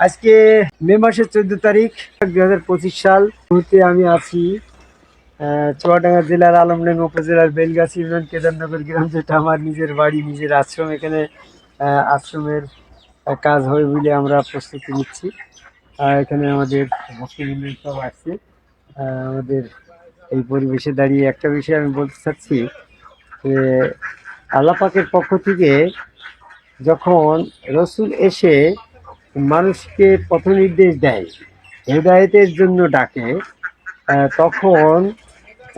আজকে মে মাসের চোদ্দ তারিখ দুই হাজার পঁচিশ সাল। মুহূর্তে আমি আছি চুয়াডাঙ্গা জেলার আলমডাঙ্গা উপজেলার বেলগাছি ইউনিয়ন কেদারনগর গ্রাম, যেটা আমার নিজের বাড়ি, নিজের আশ্রম। এখানে আশ্রমের কাজ হবে বলে আমরা প্রস্তুতি নিচ্ছি। এখানে আমাদের ভক্তিবৃন্দ সব আছে। আমাদের এই পরিবেশে দাঁড়িয়ে একটা বিষয় আমি বলতে চাচ্ছি, যে আল্লাপাকের পক্ষ থেকে যখন রসুল এসে মানুষকে পথ নির্দেশ দেয়, হেদায়েতের জন্য ডাকে তখন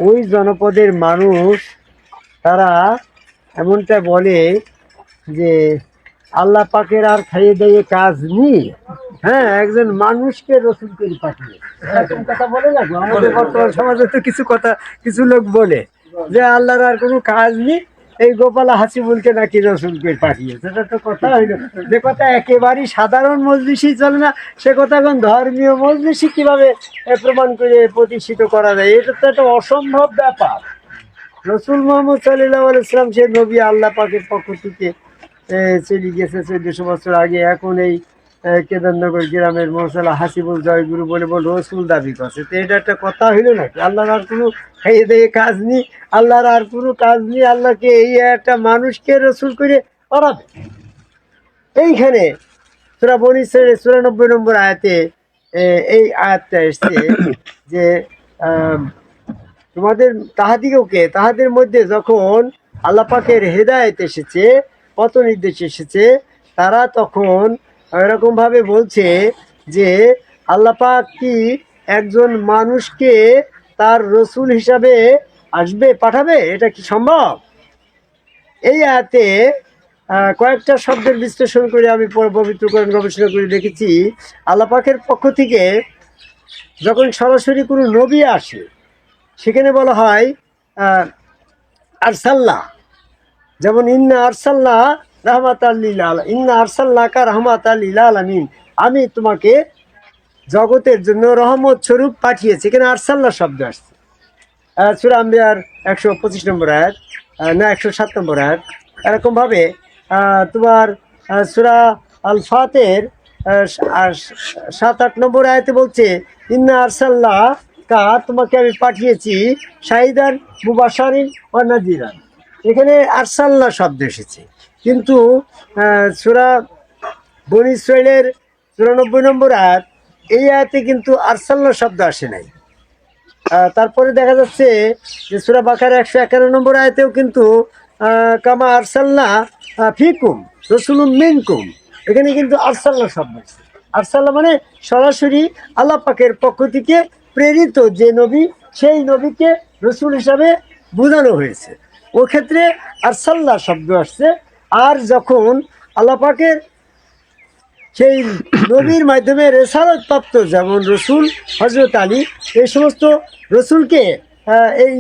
ওই জনপদের মানুষ তারা এমনটা বলে যে, আল্লাহ পাকের আর খাইয়ে দিয়ে কাজ নেই। হ্যাঁ একজন মানুষকে রসুল করে পাঠিয়ে। কথা বলে না আমাদের বর্তমান সমাজে তো কিছু কথা, কিছু লোক বলে যে, আল্লাহর আর কোনো কাজ নেই। এই গোপালা হাসিবুলকে নাকি রসুলকে পাঠিয়েছে? সেটা তো কথা হইল। যে কথা একেবারেই সাধারণ মজলিসই চলে না, সে কথা এখন ধর্মীয় মজলিসই কীভাবে প্রমাণ করে প্রতিষ্ঠিত করা যায়? এটা তো একটা অসম্ভব ব্যাপার। রসুল মোহাম্মদ সাল্লাহ ইসলাম সে নবী আল্লাহ পাকের পক্ষ থেকে চলে গেছে চোদ্দশো বছর আগে। এখন এই কেদারনগর গ্রামের মশলা হাসিবুল জয়গুরু বলে বল রসুল দাবি করছে। তো এটা একটা কথা হইল নাকি? আল্লাহর আর কোনো দিয়ে কাজ নেই, আল্লাহর আর কোনো কাজ নেই, আল্লাহকে এই একটা মানুষকে রসুল করে করাবে এইখানে সুরা বনি চুরানব্বই নম্বর আয়াতে এই আয়াতটা এসছে যে তোমাদের তাহাদিগকে, তাহাদের মধ্যে যখন আল্লাহ পাকের হেদায়েত এসেছে পথ নির্দেশ এসেছে, তারা তখন এরকম ভাবে বলছে যে আল্লাপাক কি একজন মানুষকে তার রসুল হিসাবে আসবে, পাঠাবে? এটা কি সম্ভব? এই আয়াতে কয়েকটা শব্দের বিশ্লেষণ করে আমি পবিত্রকরণ গবেষণা করে দেখেছি আল্লাপাকের পক্ষ থেকে যখন সরাসরি কোনো নবী আসে, সেখানে বলা হয় আরসাল্লাহ। যেমন, ইন্না আরসাল্লাহ রহমাত ইন্না আরসাল্লাকা রহমাত আলামিন আমি তোমাকে জগতের জন্য রহমত স্বরূপ পাঠিয়েছি। এখানে আরসাল্লাহ শব্দ আসছে। সূরা আম্বিয়ার একশো পঁচিশ নম্বর আয়াত না, একশো সাত নম্বর আয়াত। এরকমভাবে তোমার সুরা আল ফাতের সাত, আট নম্বর আয়াতে বলছে, ইন্না আরসাল্লাহ কা তোমাকে আমি পাঠিয়েছি শাহিদান মুবাসারিন ও নাজিরান। এখানে আরসাল্লাহ শব্দ এসেছে। কিন্তু সূরা বন ইসরায়েলের চুরানব্বই নম্বর আয়াত, এই আয়াতে কিন্তু আরসাল্লা শব্দ আসে নাই। তারপরে দেখা যাচ্ছে যে সুরা বাকার একশো একান্ন নম্বর আয়তেও কিন্তু কামা আরসাল্লাহ ফিকুম, রসুলুম মিনকুম। এখানে কিন্তু আরসাল্লাহ শব্দ আছে। আরসাল্লাহ মানে সরাসরি আল্লাহ পাকের পক্ষ থেকে প্রেরিত যে নবী, সেই নবীকে রসুল হিসাবে বোঝানো হয়েছে। ও ক্ষেত্রে আরসাল্লাহ শব্দ আসছে। আর যখন আল্লাহ পাকের সেই নবীর মাধ্যমে রেসালত প্রাপ্ত যেমন রসুল হজরত আলী এই সমস্ত রসুলকে এই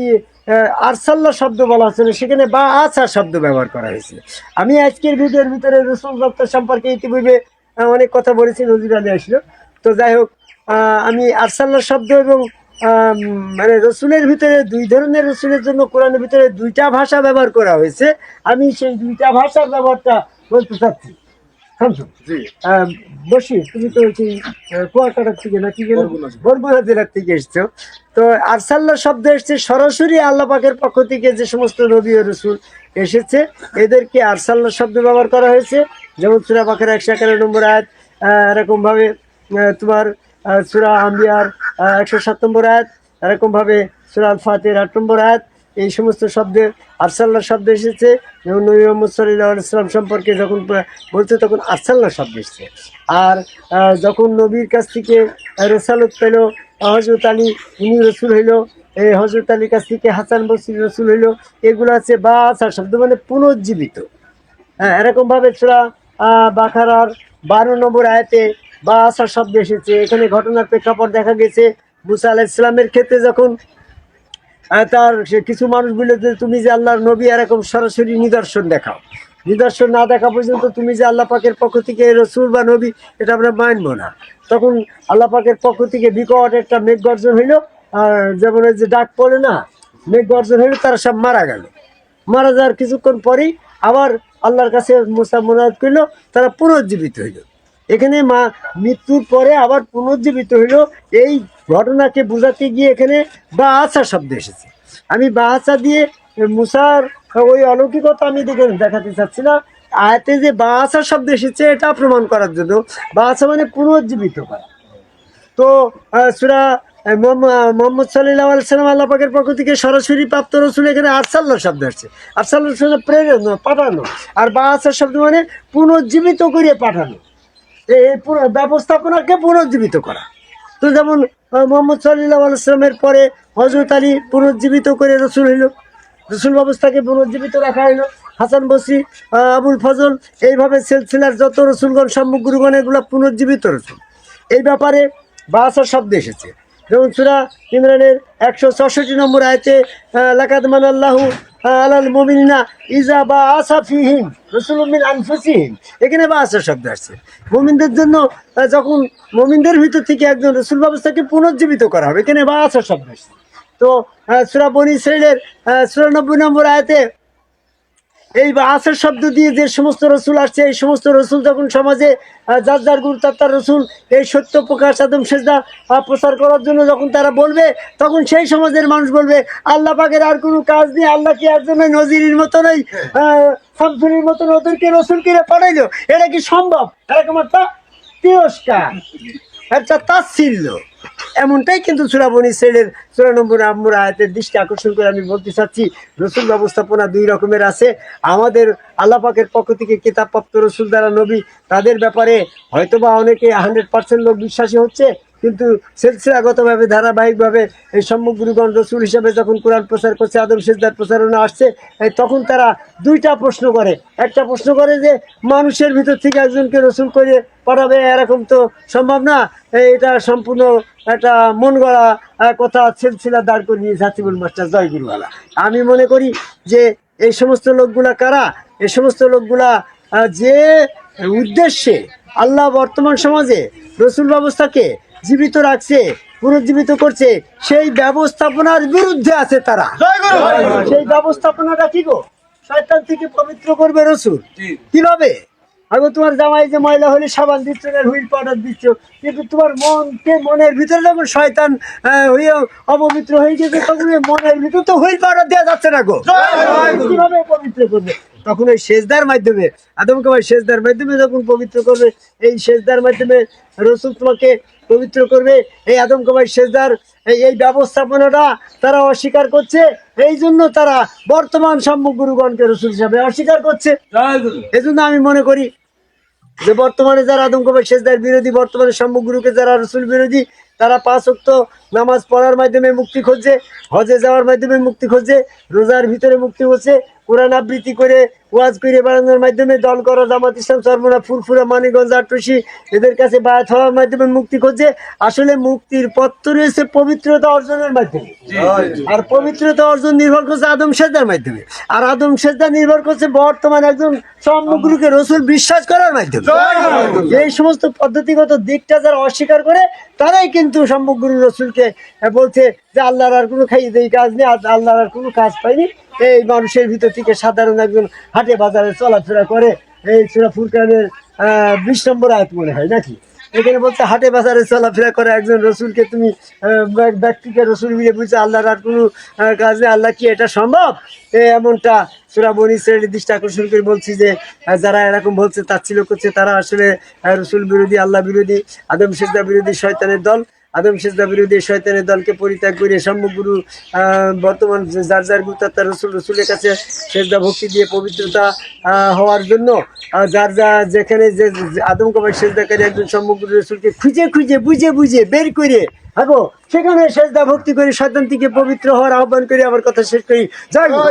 আরসাল্লা শব্দ বলা হচ্ছে না, সেখানে বা আচার শব্দ ব্যবহার করা হয়েছে। আমি আজকের ভিডিওর ভিতরে রসুল দপ্তর সম্পর্কে ইতিপূর্বে অনেক কথা বলেছি নজরুল আলী আসলো। তো যাই হোক আমি আরসাল্লা শব্দ এবং মানে রসুলের ভিতরে দুই ধরনের রসুলের জন্য কোরআনের ভিতরে দুইটা ভাষা ব্যবহার করা হয়েছে। আমি সেই দুইটা ভাষার ব্যবহারটা বলতে চাচ্ছি। শামসু আহ, বসি তুমি তো সেই কুয়াকাটার থেকে না কি যেন বরগুনা জেলার থেকে এসছো। তো আরসাল্লাহ শব্দ এসছে সরাসরি আল্লাহ পাকের পক্ষ থেকে যে সমস্ত নবী ও রসুল এসেছে এদেরকে আরসাল্লাহ শব্দ ব্যবহার করা হয়েছে। যেমন সুরা পাখের একশো একান্ন নম্বর আয়াত এরকমভাবে তোমার সুরা আম্বিয়ার একশো সাত নম্বর আয়াত, এরকমভাবে সুরা আল ফাতের আট নম্বর আয়াত, এই সমস্ত শব্দে আরসাল্লাহ শব্দ এসেছে। যেমন নবী মোহাম্মদ ইসলাম সম্পর্কে যখন বলছে, তখন আরসাল্লাহ শব্দ এসেছে। আর যখন নবীর কাছ থেকে রেসালত পেল হজরত আলী, উনি রসুল হইল এই হজরত আলীর কাছ থেকে হাসান বসির রসুল হইল, এগুলো আছে বা আসার শব্দ মানে পুনর্জীবিত। হ্যাঁ এরকমভাবে ছোড়া বাখারার বারো নম্বর আয়াতে বা আসার শব্দ এসেছে। এখানে ঘটনার প্রেক্ষাপট দেখা গেছে। মুসা আলাহ ইসলামের ক্ষেত্রে যখন তার কিছু মানুষ বলে যে, তুমি যে আল্লাহর নবী, এরকম সরাসরি নিদর্শন দেখাও। নিদর্শন না দেখা পর্যন্ত তুমি যে আল্লাহ পাকের পক্ষ থেকে রসুল বা নবী, এটা আমরা মানবো না। তখন আল্লাহ পাকের পক্ষ থেকে বিকট একটা মেঘ গর্জন হইল। আর যেমন যে ডাক পড়ে না, মেঘ গর্জন হইল, তারা সব মারা গেল। মারা যাওয়ার কিছুক্ষণ পরেই আবার আল্লাহর কাছে মুসা মোনাজাত করল, তারা পুনর্জীবিত হইল। এখানে মা মৃত্যুর পরে আবার পুনর্জীবিত হইল। এই ঘটনাকে বোঝাতে গিয়ে এখানে বা আশা শব্দ এসেছে। আমি বা আশা দিয়ে মুসার ওই অলৌকিকতা আমি দেখে দেখাতে চাচ্ছি না। আয়াতে যে বা আশা শব্দ এসেছে, এটা প্রমাণ করার জন্য। বা আশা মানে পুনর্জীবিত করা। তো সুরা মোহাম্মদ সাল্লাহ সাল্লাম আল্লাহ পাকের পক্ষ থেকে সরাসরি প্রাপ্ত রসুল এখানে আরসাল্লাহ শব্দ আসছে। আরসাল্লাহ শব্দ প্রেরণ, পাঠানো। আর বা আসার শব্দ মানে পুনর্জীবিত করে পাঠানো। এই ব্যবস্থাপনাকে পুনর্জীবিত করা। তো যেমন মোহাম্মদ সাল্লাহ আলাইসলামের পরে হজরত আলী পুনর্জীবিত করে রসুল হইল, রসুল ব্যবস্থাকে পুনর্জীবিত রাখা হইল। হাসান বসি আবুল ফজল, এইভাবে সিলসিলার যত রসুলগণ, সম্মুখ গুরুগণ, এগুলো পুনর্জীবিত রসুল। এই ব্যাপারে বাসার শব্দ এসেছে। যেমন সুরা ইমরানের একশো চৌষট্টি নম্বর আয়তে লাকাদ মান আল্লাহু আলাল মুমিনিনা ইজা বা আসা ফিহিম রসুলমিন আনফুসিহিম। এখানে বা আসার শব্দ আসছে। মুমিনদের জন্য যখন মমিনদের ভিতর থেকে একজন রসুল ব্যবস্থাকে পুনর্জীবিত করা হবে, এখানে বা আসার শব্দ আসছে। তো সুরাবনী সুরা সুরানব্বই নম্বর আয়তে এই বা আসর শব্দ দিয়ে যে সমস্ত রসুল আসছে এই সমস্ত রসুল যখন সমাজে যার যার গুরু তার রসুল এই সত্য প্রকাশ আদম সেজদা প্রচার করার জন্য যখন তারা বলবে তখন সেই সমাজের মানুষ বলবে আল্লাহ পাকের আর কোনো কাজ নেই আল্লাহ কি একজন ওই নজিরের মতন ওই শামসুরির মতন ওদেরকে রসুল কিনে পাঠাইলো এটা কি সম্ভব? এরকম একটা তিরস্কার একটা তাচ্ছিল্য। এমনটাই কিন্তু সুরাবনী সেলের চুরানব্বই নম্বর আয়াতের দৃষ্টি আকর্ষণ করে আমি বলতে চাচ্ছি, রসুল ব্যবস্থাপনা দুই রকমের আছে। আমাদের আল্লাপাকের পক্ষ থেকে কিতাবপ্রাপ্ত রসুল দ্বারা নবী, তাদের ব্যাপারে হয়তোবা অনেকে হান্ড্রেড পার্সেন্ট লোক বিশ্বাসী হচ্ছে কিন্তু সিলসিলাগতভাবে, ধারাবাহিকভাবে এই সম্মুখ গুরুগণ রসুল হিসাবে যখন কোরআন প্রচার করছে, আদম সেজদার প্রচারণা আসছে তখন তারা দুইটা প্রশ্ন করে। একটা প্রশ্ন করে যে, মানুষের ভিতর থেকে একজনকে রসুল করে পাঠাবে, এরকম তো সম্ভব না। এটা সম্পূর্ণ একটা মন গড়া কথা সিলসিলা দাঁড় করে নিয়ে জাতিবুল মাস্টার জয়গুরুওয়ালা। আমি মনে করি যে, এই সমস্ত লোকগুলা কারা? এই সমস্ত লোকগুলা যে উদ্দেশ্যে আল্লাহ বর্তমান সমাজে রসুল ব্যবস্থাকে জীবিত রাখছে পুনর্জীবিত করছে সেই ব্যবস্থাপনার বিরুদ্ধে আছে তারা। সেই ব্যবস্থাপনাটা কি গো? শয়তান থেকে পবিত্র করবে রসুল। কীভাবে? আগে তোমার জামাই যে ময়লা হলে সাবান দিচ্ছ না হুইল পাউডার দিচ্ছ কিন্তু তোমার মনকে মনের ভিতরে যখন শয়তান হয়ে অপবিত্র হয়ে গেছে তখন মনের ভিতরে তো হুইল পাউডার দেওয়া যাচ্ছে না গো। কীভাবে পবিত্র করবে? তখন ওই সেজদার মাধ্যমে আদমকে ভাই সেজদার মাধ্যমে যখন পবিত্র করবে, এই সেজদার মাধ্যমে রসুল তোমাকে পবিত্র করবে, এই আদম কবাই সেজদার এই ব্যবস্থাপনাটা তারা অস্বীকার করছে, এই জন্য তারা বর্তমান সম্মুখ গুরুগণকে রসুল হিসাবে অস্বীকার করছে। এই জন্য আমি মনে করি যে বর্তমানে যারা আদম কবাই সেজদার বিরোধী, বর্তমানে সম্মুখ গুরুকে যারা রসুল বিরোধী, তারা পাঁচ অক্ত নামাজ পড়ার মাধ্যমে মুক্তি খুঁজছে, হজে যাওয়ার মাধ্যমে মুক্তি খুঁজছে, রোজার ভিতরে মুক্তি হচ্ছে কোরআন আবৃত্তি করে ওয়াজ করে বেড়ানোর মাধ্যমে দল করা জামাত ইসলাম সরমনা ফুরফুরা মানিগঞ্জ আটরসি এদের কাছে বায়াত হওয়ার মাধ্যমে মুক্তি খুঁজছে। আসলে মুক্তির পথ তো রয়েছে পবিত্রতা অর্জনের মাধ্যমে। আর পবিত্রতা অর্জন নির্ভর করছে আদম সেজদার মাধ্যমে। আর আদম সেজদা নির্ভর করছে বর্তমান একজন সম্মুখগুরুকে রসুল বিশ্বাস করার মাধ্যমে। এই সমস্ত পদ্ধতিগত দিকটা যারা অস্বীকার করে তারাই কিন্তু সম্মুখগুরু রসুলকে বলছে যে আল্লাহর আর কোনো খাই এই কাজ নেই আল্লাহর আর কোনো কাজ পাইনি। এই মানুষের ভিতর থেকে সাধারণ একজন হাটে বাজারে চলাফেরা করে। এই সুরা ফুরকানের বিশ নম্বর আয়াত মনে হয়, নাকি? এখানে বলছে, হাটে বাজারে চলাফেরা করে একজন রসুলকে তুমি ব্যক্তিকে রসুল মিলে বুঝছে আল্লাহর আর কোনো কাজ নেই। আল্লাহ কি এটা সম্ভব? এমনটা সুরা বনি শ্রেণির দৃষ্টি আকর্ষণ করে বলছি যে যারা এরকম বলছে তাচ্ছিল করছে, তারা আসলে রসুল বিরোধী, আল্লাহ বিরোধী, আদম সেজদা বিরোধী, শয়তানের দল। আদম সেজদা বিরোধী শয়তানের দলকে পরিত্যাগ করে সম্মুখগুরু আহ, বর্তমান যার যার তার রসুল রসুলের কাছে সেজদা ভক্তি দিয়ে পবিত্রতা হওয়ার জন্য যার যা যেখানে যে আদম কবাই সেজদাকারী একজন সম্মুখগুরু রসুলকে খুঁজে খুঁজে বুঝে বুঝে বের করে হাগো সেখানে সেজদা ভক্তি করে শয়তান থেকে পবিত্র হওয়ার আহ্বান করে আবার কথা শেষ করি গুরু।